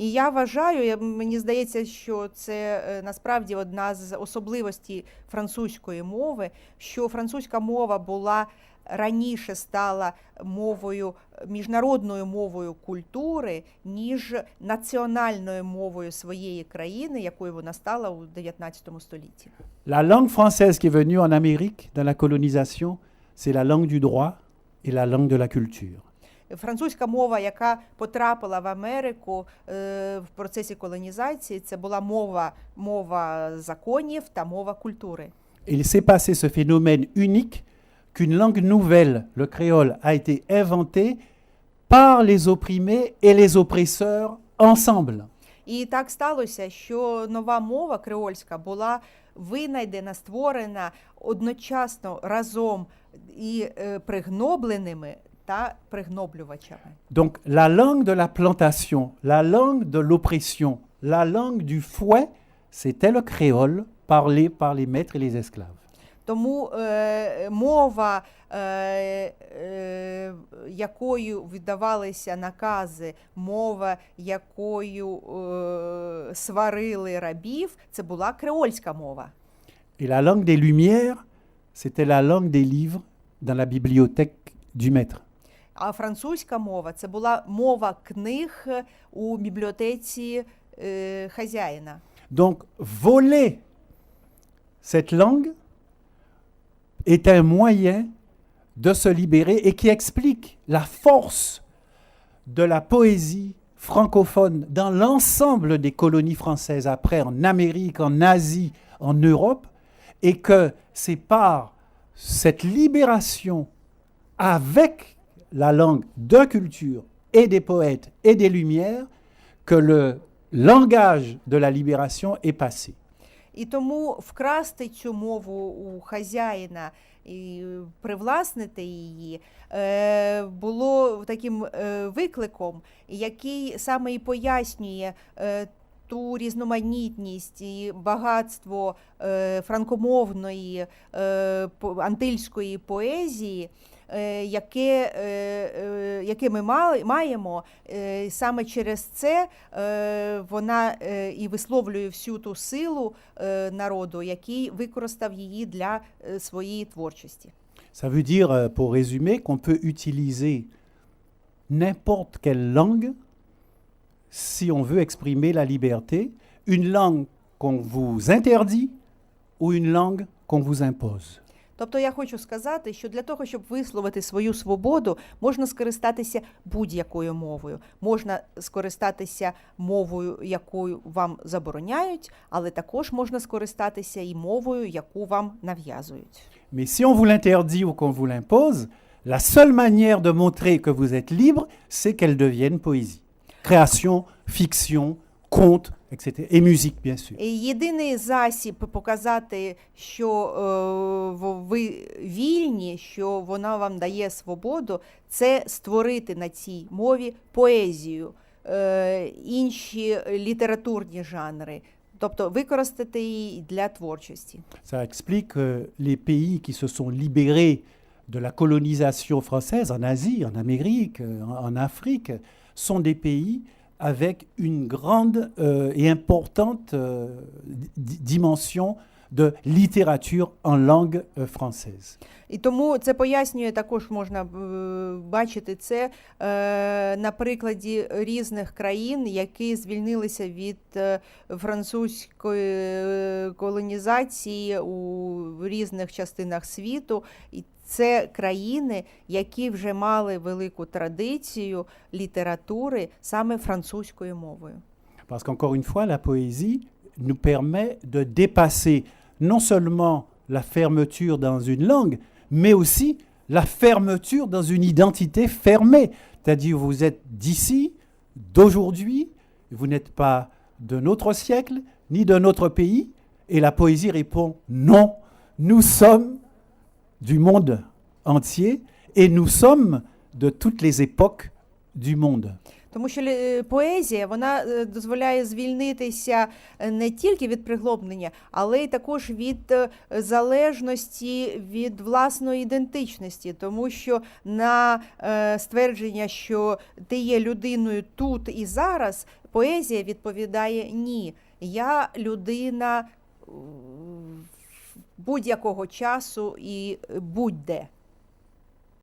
І я вважаю, мені здається, що це е, насправді одна з особливостей французької мови, що французька мова була раніше стала мовою міжнародною мовою культури, ніж національною мовою своєї країни, якою вона стала у 19 столітті. La langue française qui est venue en Amérique dans la colonisation, c'est la langue du droit et la langue de la culture. Французька мова, яка потрапила в Америку е, в процесі колонізації, це була мова, мова законів та мова культури. Il s'est passé ce phénomène unique qu'une langue nouvelle, le créole, a été inventée par les opprimés et les oppresseurs ensemble. І так сталося, що нова мова креольська була винайдена, створена одночасно разом і е, пригнобленими та пригноблювачами. Donc la langue de la plantation, la langue de l'oppression, la langue du fouet, c'était le créole parlé par les maîtres et les esclaves. Тому е, мова, е, е, якою віддавалися накази, мова, якою е, сварили рабів, це була креольська мова. Et la langue des Lumières, c'était la langue des livres dans la bibliothèque du maître. А французька мова це була мова книг у бібліотеці е, хазяїна. Donc voler cette langue est un moyen de se libérer et qui explique la force de la poésie francophone dans l'ensemble des colonies françaises après en Amérique, en Asie, en Europe, et que c'est par cette libération avec la langue de culture et des poètes et des lumières que le langage de la libération est passé. І тому вкрасти цю мову у хазяїна і привласнити її е, було таким е, викликом, який саме і пояснює е, ту різноманітність і багатство франкомовної антильської поезії. Е, Яке, е, е, яке ми маємо, е, саме через це е, вона е, і висловлює всю ту силу е, народу, який використав її для е, своєї творчості. Ça veut dire, euh, pour résumer, qu'on peut utiliser n'importe quelle langue si on veut exprimer la liberté, une langue qu'on vous interdit ou une langue qu'on vous impose. Тобто я хочу сказати, що для того, щоб висловити свою свободу, можна скористатися будь-якою мовою. Можна скористатися мовою, яку вам забороняють, але також можна скористатися і мовою, яку вам нав'язують. Mais si on vous l'interdit ou qu'on vous l'impose, la seule manière de montrer que vous êtes libre, c'est qu'elle devienne poésie. Création, fiction, conte, etc. Et musique, bien sûr. І єдиний засіб показати, що е, ви вільні, що вона вам дає свободу, це створити на цій мові поезію, е, інші літературні жанри, тобто використати її для творчості. Ça explique que les pays qui se sont libérés de la colonisation française en Asie, en Amérique, en, en Afrique, sont des pays avec une grande euh, et importante euh, di- dimension de littérature en langue euh, française. І тому це пояснює також можна е, бачити це е, на прикладі різних країн, які звільнилися від е, французької колонізації у різних частинах світу. І це країни, які вже мали велику традицію літератури саме французькою мовою. Parce qu'encore une fois, la poésie nous permet de dépasser non seulement la fermeture dans une langue, mais aussi la fermeture dans une identité fermée. C'est-à-dire vous êtes d'ici, d'aujourd'hui, vous n'êtes pas de notre siècle, ni de notre pays, et la poésie répond non, nous sommes du monde entier, et nous sommes de toutes les époques du monde. Тому що поезія вона е, дозволяє звільнитися е, не тільки від приглоблення, але й також від е, залежності від власної ідентичності, тому що на е, ствердження, що ти є людиною тут і зараз, поезія відповідає ні. Я людина е, будь-якого часу і будь-де.